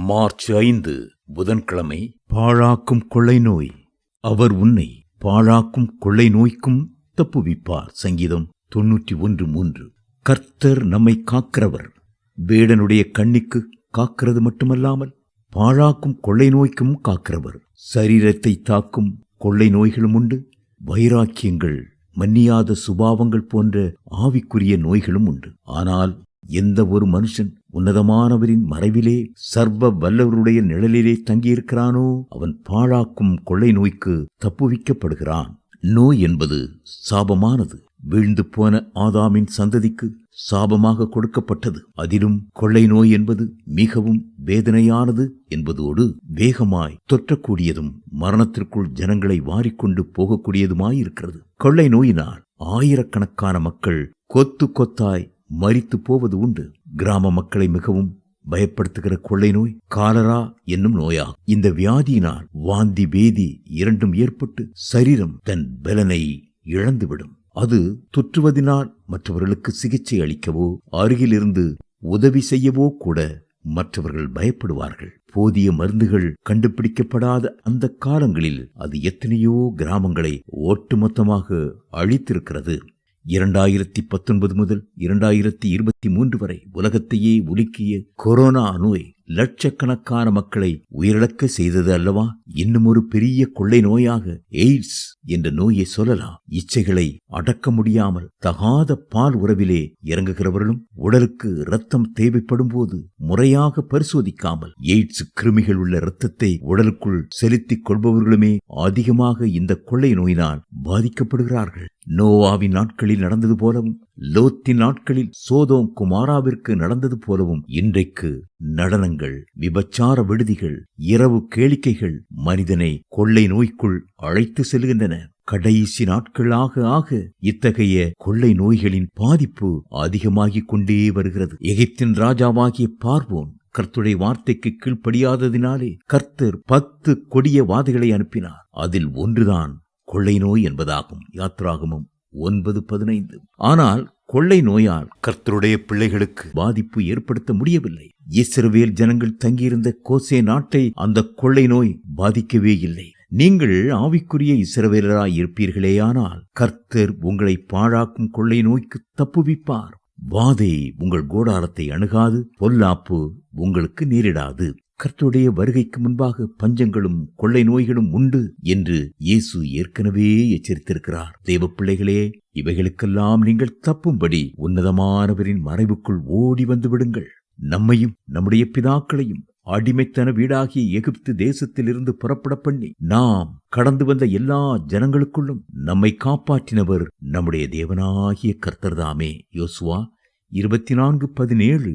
March ஐந்து புதன்கிழமை. பாழாக்கும் கொள்ளை நோய். அவர் உன்னை பாழாக்கும் கொள்ளை நோய்க்கும் தப்புவிப்பார். சங்கீதம் தொன்னூற்றி ஒன்று மூன்று. கர்த்தர் நம்மை காக்கிறவர். வேடனுடைய கண்ணிக்கு காக்கிறது மட்டுமல்லாமல் பாழாக்கும் கொள்ளை நோய்க்கும் காக்கிறவர். சரீரத்தை தாக்கும் கொள்ளை நோய்களும் உண்டு. வைராக்கியங்கள் மன்னியாத சுபாவங்கள் போன்ற ஆவிக்குரிய நோய்களும் உண்டு. ஆனால் எந்த ஒரு மனுஷன் உன்னதமானவரின் மறைவிலே சர்வ வல்லவருடைய நிழலிலே தங்கியிருக்கிறானோ அவன் பாழாக்கும் கொள்ளை நோய்க்கு தப்புவிக்கப்படுகிறான். நோய் என்பது சாபமானது. வீழ்ந்து போன ஆதாமின் சந்ததிக்கு சாபமாக கொடுக்கப்பட்டது. அதிலும் கொள்ளை நோய் என்பது மிகவும் வேதனையானது என்பதோடு வேகமாய் தொற்றக்கூடியதும் மரணத்திற்குள் ஜனங்களை வாரிக்கொண்டு போகக்கூடியதுமாயிருக்கிறது. கொள்ளை நோயினால் ஆயிரக்கணக்கான மக்கள் கொத்து கொத்தாய் மறித்து போவது உண்டு. கிராம மக்களை மிகவும் பயப்படுத்துகிற கொள்ளை நோய் காலரா என்னும் நோயா. இந்த வியாதியினால் வாந்தி வேதி இரண்டும் ஏற்பட்டு சரீரம் தன் பலனை இழந்துவிடும். அது தொற்றுவதினால் மற்றவர்களுக்கு சிகிச்சை அளிக்கவோ அருகிலிருந்து உதவி செய்யவோ கூட மற்றவர்கள் பயப்படுவார்கள். போதிய மருந்துகள் கண்டுபிடிக்கப்படாத அந்த காலங்களில் அது எத்தனையோ கிராமங்களை ஒட்டுமொத்தமாக அழித்திருக்கிறது. இரண்டாயிரத்தி பத்தொன்பது முதல் இரண்டாயிரத்தி இருபத்தி மூன்று வரை உலகத்தையே உலுக்கிய கொரோனா நோய் லட்சக்கணக்கான மக்களை உயிரிழக்க செய்தது அல்லவா? இன்னும் ஒரு பெரிய கொள்ளை நோயாக எய்ட்ஸ் என்ற நோயை சொல்லலாம். இச்சைகளை அடக்க முடியாமல் தகாத பால் உறவிலே இறங்குகிறவர்களும் உடலுக்கு இரத்தம் தேவைப்படும் போது முறையாக பரிசோதிக்காமல் எய்ட்ஸ் கிருமிகள் உள்ள இரத்தத்தை உடலுக்குள் செலுத்திக் கொள்பவர்களுமே அதிகமாக இந்த கொள்ளை நோயினால் பாதிக்கப்படுகிறார்கள். நோவாவின் நாட்களில் நடந்தது போலவும் லோத்தின் நாட்களில் சோதோம் குமாராவிற்கு நடந்தது போலவும் இன்றைக்கு நடனங்கள் விபச்சார விடுதிகள் இரவு கேளிக்கைகள் மனிதனை கொள்ளை நோய்க்குள் அழைத்து செல்கின்றன. கடைசி நாட்களாக ஆக ஆக இத்தகைய கொள்ளை நோய்களின் பாதிப்பு அதிகமாகிக் கொண்டே வருகிறது. எகிப்தின் ராஜாவாகிய பார்வோன் கர்த்துடைய வார்த்தைக்கு கீழ்ப்படியாததினாலே கர்த்தர் பத்து கொடிய வாதைகளை அனுப்பினார். அதில் ஒன்றுதான் கொள்ளை நோய் என்பதாகும். யாத்ராகமும் ஒன்பது பதினைந்து. ஆனால் கொள்ளை நோயால் கர்த்தருடைய பிள்ளைகளுக்கு பாதிப்பு ஏற்படுத்த முடியவில்லை. இஸ்ரவேல் ஜனங்கள் தங்கியிருந்த கோசே நாட்டை அந்த கொள்ளை நோய் பாதிக்கவே இல்லை. நீங்கள் ஆவிக்குரிய இஸ்ரவேலராய் இருப்பீர்களேயானால் கர்த்தர் உங்களை பாழாக்கும் கொள்ளை நோய்க்கு தப்புவிப்பார். வாதை உங்கள் கோடாரத்தை அணுகாது பொல்லாப்பு உங்களுக்கு நேரிடாது. கர்த்துடைய வருகைக்கு முன்பாக பஞ்சங்களும் கொள்ளை நோய்களும் உண்டு என்று இயேசு ஏற்கனவே எச்சரித்திருக்கிறார். தேவ பிள்ளைகளே இவைகளுக்கெல்லாம் நீங்கள் தப்பும்படி உன்னதமானவரின் மறைவுக்குள் ஓடி வந்து விடுங்கள். நம்மையும் நம்முடைய பிதாக்களையும் அடிமைத்தன வீடாகிய எகிப்து தேசத்திலிருந்து புறப்பட பண்ணி நாம் கடந்து வந்த எல்லா ஜனங்களுக்குள்ளும் நம்மை காப்பாற்றினவர் நம்முடைய தேவனாகிய கர்த்தர்தாமே. யோசுவா இருபத்தி நான்கு பதினேழு